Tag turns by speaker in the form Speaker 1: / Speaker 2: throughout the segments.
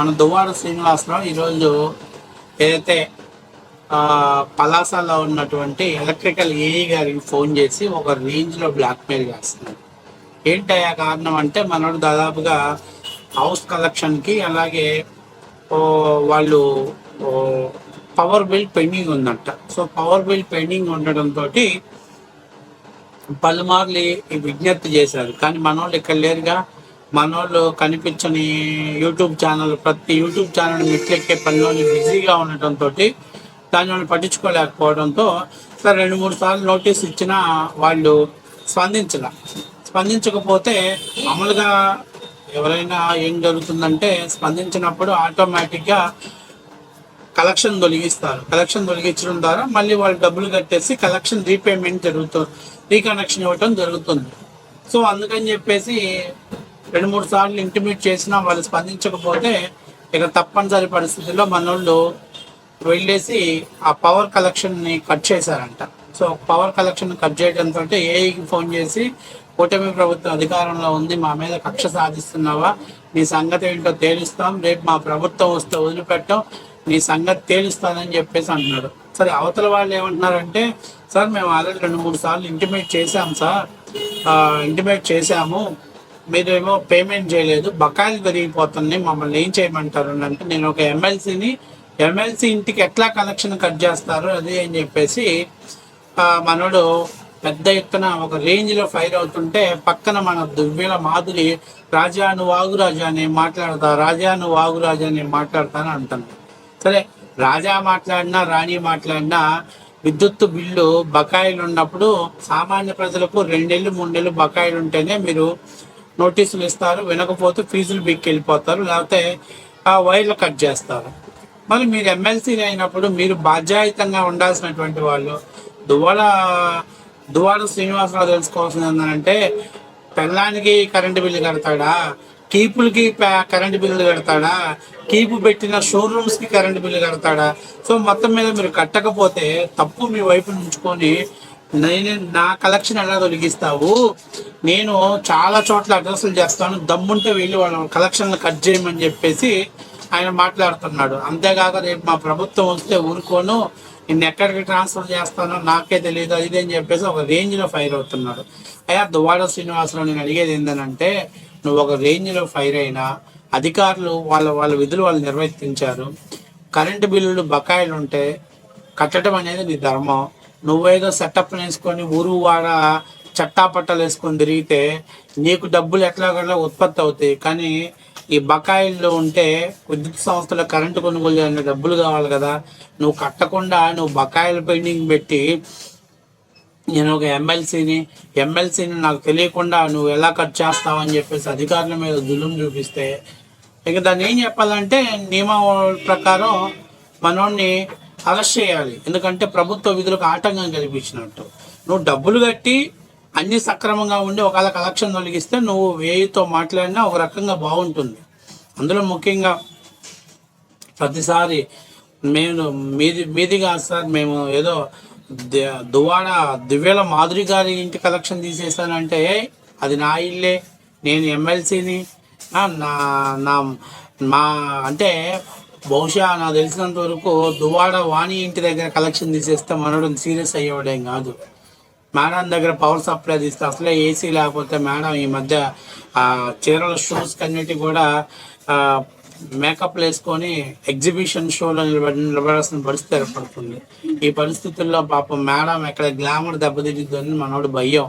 Speaker 1: మన దువ్వాడ శ్రీనివాసరావు ఈరోజు ఏదైతే పలాసలో ఉన్నటువంటి ఎలక్ట్రికల్ ఏఈ గారికి ఫోన్ చేసి ఒక రేంజ్లో బ్లాక్మెయిల్ చేస్తున్నాడు ఏంటయ్యా కారణం అంటే మనోడు దాదాపుగా హౌస్ కలెక్షన్కి అలాగే వాళ్ళు పవర్ బిల్ పెండింగ్ ఉందంట. సో పవర్ బిల్ పెండింగ్ ఉండడంతో పలుమార్లు ఈ విజ్ఞప్తి చేశారు. కానీ మనోళ్ళు ఇక్కడ లేరుగా. మనోళ్ళు కనిపించని యూట్యూబ్ ఛానల్ ప్రతి యూట్యూబ్ ఛానల్ మెట్లెక్కే పనిలోని బిజీగా ఉండటంతో దాన్ని వాళ్ళు పట్టించుకోలేకపోవడంతో సరే రెండు మూడు సార్లు నోటీస్ ఇచ్చినా వాళ్ళు స్పందించాల. స్పందించకపోతే మామూలుగా ఎవరైనా ఏం జరుగుతుందంటే స్పందించినప్పుడు ఆటోమేటిక్గా కలెక్షన్ తొలగిస్తారు. కలెక్షన్ తొలగించడం ద్వారా మళ్ళీ వాళ్ళు డబ్బులు కట్టేసి కలెక్షన్ రీపేమెంట్ జరుగుతుంది రీకనెక్షన్ ఇవ్వటం జరుగుతుంది. సో అందుకని చెప్పేసి రెండు మూడు సార్లు ఇంటిమేట్ చేసినా వాళ్ళు స్పందించకపోతే ఇక తప్పనిసరి పరిస్థితుల్లో మనోళ్ళు వెళ్ళేసి ఆ పవర్ కలెక్షన్ని కట్ చేశారంట. సో పవర్ కలెక్షన్ కట్ చేయడంతో ఏఐకి ఫోన్ చేసి కూటమి ప్రభుత్వం అధికారంలో ఉంది మా మీద కక్ష సాధిస్తున్నావా? నీ సంగతి ఏంటో తేలుస్తాం రేపు మా ప్రభుత్వం వస్తే వదిలిపెట్టాం నీ సంగతి తేలుస్తానని చెప్పేసి అంటున్నాడు. సరే అవతల వాళ్ళు ఏమంటున్నారంటే సార్ మేము ఆల్రెడీ రెండు మూడు సార్లు ఇంటిమేట్ చేశాం సార్. ఇంటిమేట్ చేశాము. మీరేమో పేమెంట్ చేయలేదు. బకాయిలు పెరిగిపోతున్నాయి. మమ్మల్ని ఏం చేయమంటారు అని అంటే నేను ఒక ఎమ్మెల్సీని ఎమ్మెల్సీ ఇంటికి ఎట్లా కనెక్షన్ కట్ చేస్తారు? అది అని చెప్పేసి మనోడు పెద్ద ఎత్తున ఒక రేంజ్లో ఫైర్ అవుతుంటే పక్కన మన దువ్వెల మాధురి రాజాను వాగురాజా అని మాట్లాడతా. రాజాను నువ్వు అని మాట్లాడతాను అంటాను సరే రాజా మాట్లాడినా రాణి మాట్లాడినా విద్యుత్ బిల్లు బకాయిలు ఉన్నప్పుడు సామాన్య ప్రజలకు రెండేళ్ళు మూడేళ్ళు బకాయిలు ఉంటేనే మీరు నోటీసులు ఇస్తారు వినకపోతే ఫీజులు బిక్కి వెళ్ళిపోతారు లేకపోతే ఆ వైర్లు కట్ చేస్తారు. మరి మీరు ఎమ్మెల్సీ అయినప్పుడు మీరు బాధ్యాయుతంగా ఉండాల్సినటువంటి వాళ్ళు దువ్వాడ దువ్వాడ శ్రీనివాసరావు తెలుసుకోవాల్సింది ఏంటంటే పెళ్ళానికి కరెంటు బిల్లు కడతాడా? కీపులకి కరెంటు బిల్లు కడతాడా? కీపు పెట్టిన షోరూమ్స్కి కరెంటు బిల్లు కడతాడా? సో మొత్తం మీద మీరు కట్టకపోతే తప్పు మీ వైపు ఉంచుకొని నేను నా కలెక్షన్ ఎలా తొలగిస్తావు? నేను చాలా చోట్ల అడ్రస్లు చేస్తాను. దమ్ముంటే వెళ్ళి వాళ్ళ కలెక్షన్లు కట్ చేయమని చెప్పేసి ఆయన మాట్లాడుతున్నాడు. అంతేకాక రేపు మా ప్రభుత్వం వస్తే ఊరుకోను. నేను ఎక్కడికి ట్రాన్స్ఫర్ చేస్తానో నాకే తెలియదు అది ఇది అని చెప్పేసి ఒక రేంజ్లో ఫైర్ అవుతున్నాడు. అయ్యా దువాడ శ్రీనివాసరావు నేను అడిగేది ఏంటంటే నువ్వు ఒక రేంజ్లో ఫైర్ అయినా అధికారులు వాళ్ళ వాళ్ళ విధులు వాళ్ళు నిర్వర్తించారు. కరెంటు బిల్లులు బకాయిలు ఉంటే కట్టడం అనేది నీ ధర్మం. నువ్వేదో సెటప్ వేసుకొని ఊరు వాడ చట్టాపట్టలు వేసుకొని తిరిగితే నీకు డబ్బులు ఎట్లాగలా ఉత్పత్తి అవుతాయి? కానీ ఈ బకాయిల్లో ఉంటే విద్యుత్ సంస్థల కరెంటు కొనుగోలు చేయాలంటే డబ్బులు కావాలి కదా. నువ్వు కట్టకుండా నువ్వు బకాయిలు పెండింగ్ పెట్టి నేను ఒక ఎమ్మెల్సీని ఎమ్మెల్సీని నాకు తెలియకుండా నువ్వు ఎలా కట్ చేస్తావు అని చెప్పేసి అధికారుల మీద దులుం చూపిస్తే ఇక దాన్ని ఏం చెప్పాలంటే నియమం ప్రకారం మనోడిని అరెస్ట్ చేయాలి. ఎందుకంటే ప్రభుత్వ విధులకు ఆటంకం కల్పించినట్టు. నువ్వు డబ్బులు కట్టి అన్ని సక్రమంగా ఉండి ఒకవేళ కలెక్షన్ తొలగిస్తే నువ్వు వేయితో మాట్లాడినా ఒక రకంగా బాగుంటుంది. అందులో ముఖ్యంగా ప్రతిసారి మేము మీది మీది కాదు సార్ మేము ఏదో ద- దువాడ దివ్యల మాధురి గారి ఇంటి కలెక్షన్ తీసేసానంటే అది నా ఇల్లే. నేను ఎమ్మెల్సీని. నా నా మా అంటే బహుశా నాకు తెలిసినంత వరకు దువాడ వాణి ఇంటి దగ్గర కలెక్షన్ తీసేస్తే మనోడు సీరియస్ అయ్యేవాడేం కాదు. మేడం దగ్గర పవర్ సప్లై తీస్తే అసలే ఏసీ లేకపోతే మేడం ఈ మధ్య చీరల షోస్ కన్నిటి కూడా మేకప్ మేకప్లు వేసుకొని ఎగ్జిబిషన్ షోలో నిలబడి నిలబడాల్సిన పరిస్థితి ఏర్పడుతుంది. ఈ పరిస్థితుల్లో పాపం మేడం ఎక్కడ గ్లామర్ దెబ్బతింటుందని మనోడు భయం.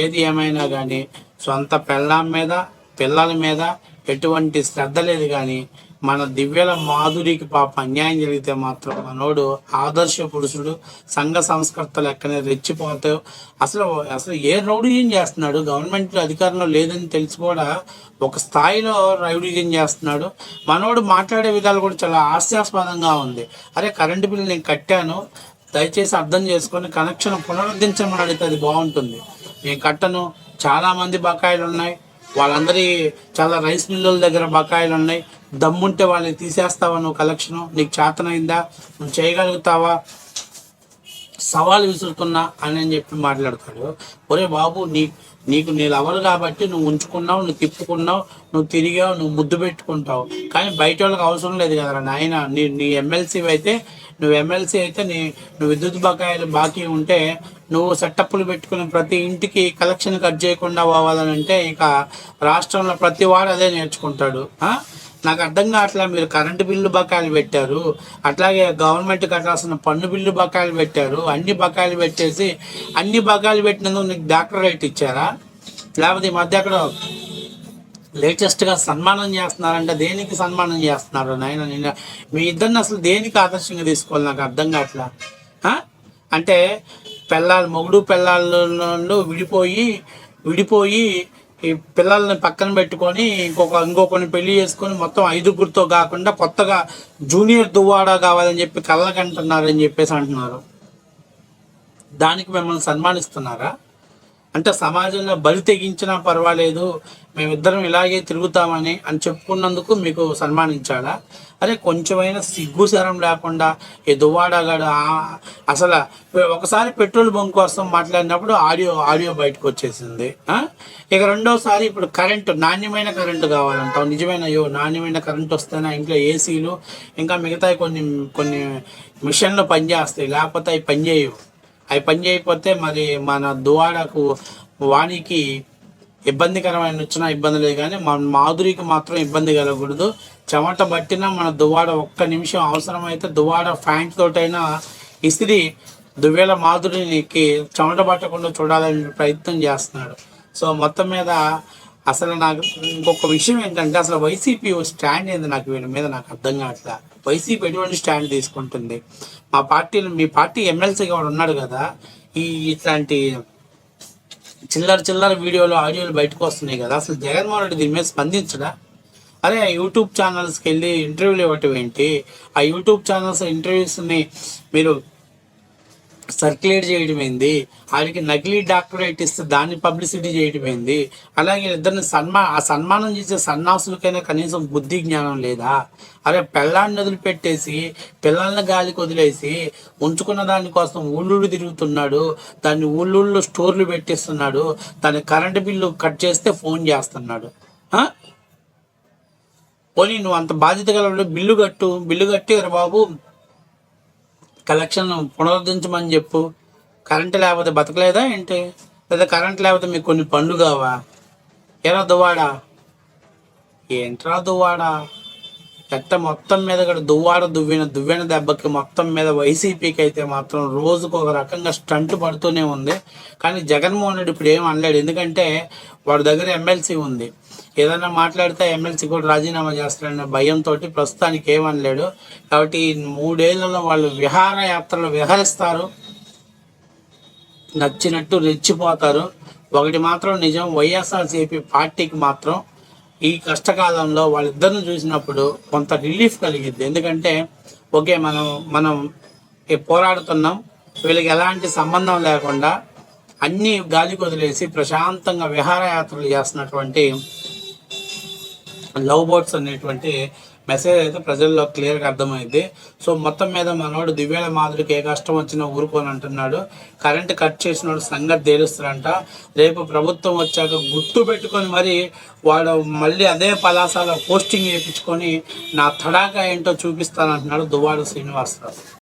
Speaker 1: ఏది ఏమైనా కానీ సొంత పెళ్ళాం మీద పిల్లల మీద ఎటువంటి శ్రద్ధ లేదు కానీ మన దివ్యల మాధురికి పాప అన్యాయం జరిగితే మాత్రం మనోడు ఆదర్శ పురుషుడు సంఘ సంస్కర్త లెక్కనే రెచ్చిపోతే అసలు అసలు ఏ రౌడీజం చేస్తున్నాడు? గవర్నమెంట్ అధికారంలో లేదని తెలిసి కూడా ఒక స్థాయిలో రౌడీజం చేస్తున్నాడు. మనోడు మాట్లాడే విధాలు కూడా చాలా హాస్యాస్పదంగా ఉంది. అరే కరెంటు బిల్లు నేను కట్టాను. దయచేసి అర్థం చేసుకొని కనెక్షన్ పునరుద్ధరించమని అడిగితే అది బాగుంటుంది. నేను కట్టను. చాలామంది బకాయిలు ఉన్నాయి. వాళ్ళందరి చాలా రైస్ మిల్లుల దగ్గర బకాయిలు ఉన్నాయి. దమ్ముంటే వాళ్ళని తీసేస్తావా నువ్వు కలెక్షను? నీకు చేతనైందా? నువ్వు చేయగలుగుతావా? సవాల్ విసురుతున్నా అని అని చెప్పి మాట్లాడతాడు. ఒరే బాబు నీ నీకు నీ లవలు కాబట్టి నువ్వు ఉంచుకున్నావు నువ్వు తిప్పుకున్నావు నువ్వు తిరిగావు నువ్వు ముద్దు పెట్టుకుంటావు. కానీ బయట వాళ్ళకి అవసరం లేదు కదరా నాయన. నీ నీ ఎమ్మెల్సీ అయితే నువ్వు ఎమ్మెల్సీ అయితే నీ నువ్వు విద్యుత్ బకాయిలు బాకీ ఉంటే నువ్వు సెటప్లు పెట్టుకుని ప్రతి ఇంటికి కలెక్షన్ కట్ చేయకుండా పోవాలని అంటే ఇక రాష్ట్రంలో ప్రతి వాడు అదే నేర్చుకుంటాడు. నాకు అర్థం కావట్లా మీరు కరెంటు బిల్లు బకాయిలు పెట్టారు. అట్లాగే గవర్నమెంట్ కట్టాల్సిన పన్ను బిల్లు బకాయిలు పెట్టారు. అన్ని బకాయిలు పెట్టేసి అన్ని బకాయిలు పెట్టినందుకు నీకు డాక్టర్ రేట్ ఇచ్చారా? లేకపోతే ఈ మధ్య అక్కడ లేటెస్ట్గా సన్మానం చేస్తున్నారంటే దేనికి సన్మానం చేస్తున్నారు నాయన నేను మీ ఇద్దరిని అసలు దేనికి ఆదర్శంగా తీసుకోవాలి నాకు అర్థం కావట్లా. అంటే పిల్లలు మొగుడు పిల్లలు విడిపోయి విడిపోయి ఈ పిల్లల్ని పక్కన పెట్టుకొని ఇంకొక ఇంకొకరిని పెళ్ళి చేసుకొని మొత్తం ఐదుగురితో కాకుండా కొత్తగా జూనియర్ దువ్వాడా కావాలని చెప్పి కళ్ళకంటున్నారని చెప్పేసి అంటున్నారు. దానికి మిమ్మల్ని సన్మానిస్తున్నారా? అంటే సమాజంలో బలి తెగించినా పర్వాలేదు మేమిద్దరం ఇలాగే తిరుగుతామని అని చెప్పుకున్నందుకు మీకు సన్మానించాడా అరే కొంచెమైనా సిగ్గుసరం లేకుండా ఎదువాడగాడు అసలు ఒకసారి పెట్రోల్ బంక్ కోసం మాట్లాడినప్పుడు ఆడియో ఆడియో బయటకు వచ్చేసింది. ఇక రెండోసారి ఇప్పుడు కరెంటు నాణ్యమైన కరెంటు కావాలంటావు. నిజమైన? అయ్యో నాణ్యమైన కరెంట్ వస్తేనే? ఇంట్లో ఏసీలు ఇంకా మిగతా కొన్ని కొన్ని మిషన్లు పనిచేస్తాయి. లేకపోతే అవి పనిచేయవు. అవి పని చేయకపోతే మరి మన దువాడకు వానికి ఇబ్బందికరమైన వచ్చిన ఇబ్బంది లేదు కానీ మన మాధురికి మాత్రం ఇబ్బంది కలగకూడదు. చెమట పట్టినా మన దువాడ ఒక్క నిమిషం అవసరమైతే దువాడ ఫ్యాంట్ తోటైనా ఇస్త్రీ దువ్వేల మాధురికి చెమట పట్టకుండా చూడాలని ప్రయత్నం చేస్తున్నాడు. సో మొత్తం మీద అసలు నాకు ఇంకొక విషయం ఏంటంటే అసలు వైసీపీ స్టాండ్ ఏంది నాకు వీళ్ళ మీద నాకు అర్థం కావట్లేదు వైసీపీ ఎటువంటి స్టాండ్ తీసుకుంటుంది. మా పార్టీలో మీ పార్టీ ఎమ్మెల్సీగా వాడు ఉన్నాడు కదా ఈ ఇట్లాంటి చిల్లర చిల్లర వీడియోలు ఆడియోలు బయటకు వస్తున్నాయి కదా. అసలు జగన్మోహన్ రెడ్డి దీని మీద స్పందించడా? అరే ఆ యూట్యూబ్ ఛానల్స్కి వెళ్ళి ఇంటర్వ్యూలు ఇవ్వటం ఏంటి? ఆ యూట్యూబ్ ఛానల్స్ ఇంటర్వ్యూస్ని మీరు సర్క్యులేట్ చేయడం ఏంది? వాడికి నకిలీ డాక్టరేట్ ఇస్తే దాన్ని పబ్లిసిటీ చేయడం ఏంది? అలాగే ఇద్దరిని సన్మా ఆ సన్మానం చేసే సన్నాసులకైనా కనీసం బుద్ధి జ్ఞానం లేదా? అరే పెళ్ళాన్ని వదిలిపెట్టేసి పిల్లల్ని గాలికి వదిలేసి ఉంచుకున్న దానికోసం ఊళ్ళూళ్ళు తిరుగుతున్నాడు దాన్ని ఊళ్ళూళ్ళు స్టోర్లు పెట్టిస్తున్నాడు దాని కరెంటు బిల్లు కట్ చేస్తే ఫోన్ చేస్తున్నాడు. పోనీ నువ్వు అంత బాధ్యత గల బిల్లు కట్టు బిల్లు కట్టి బాబు. కలెక్షన్ పునరుద్ధరించమని చెప్పు. కరెంట్ లేకపోతే బతకలేదా ఏంటి? లేదా కరెంట్ లేకపోతే మీకు కొన్ని పండ్లు కావా? ఎరా దువ్వాడా. ఏంట్రా దువ్వాడా? చెత్త మొత్తం మీద కూడా దువ్వాడ దువ్విన దువ్విన దెబ్బకి మొత్తం మీద వైసీపీకి అయితే మాత్రం రోజుకు ఒక రకంగా స్టంట్ పడుతూనే ఉంది. కానీ జగన్మోహన్ రెడ్డి ఇప్పుడు ఏం అనలేడు. ఎందుకంటే వాడి దగ్గర ఎమ్మెల్సీ ఉంది. ఏదైనా మాట్లాడితే ఎమ్మెల్సీ కూడా రాజీనామా చేస్తాడన్న భయంతో ప్రస్తుతానికి ఏమనలేడు. కాబట్టి ఈ మూడేళ్ళలో వాళ్ళు విహారయాత్రలు విహరిస్తారు. నచ్చినట్టు రెచ్చిపోతారు. ఒకటి మాత్రం నిజం వైఎస్ఆర్సీపీ పార్టీకి మాత్రం ఈ కష్టకాలంలో వాళ్ళిద్దరిని చూసినప్పుడు కొంత రిలీఫ్ కలిగిద్ది. ఎందుకంటే ఓకే మనం మనం పోరాడుతున్నాం. వీళ్ళకి ఎలాంటి సంబంధం లేకుండా అన్ని గాలి వదిలేసి ప్రశాంతంగా విహారయాత్రలు చేస్తున్నటువంటి లవ్ బర్డ్స్ అనేటువంటి మెసేజ్ అయితే ప్రజల్లో క్లియర్గా అర్థమైంది. సో మొత్తం మీద మనోడు దివ్యాల మాధుడికి ఏ కష్టం వచ్చినా ఊరుకొని అంటున్నాడు. కరెంట్ కట్ చేసినోడు సంగతి తేలుస్తారంట రేపు ప్రభుత్వం వచ్చాక గుర్తు పెట్టుకొని మరి వాడు మళ్ళీ అదే పలాసాల పోస్టింగ్ చేయించుకొని నా తడాక ఏంటో చూపిస్తానంటున్నాడు దువ్వాడు శ్రీనివాసరావు.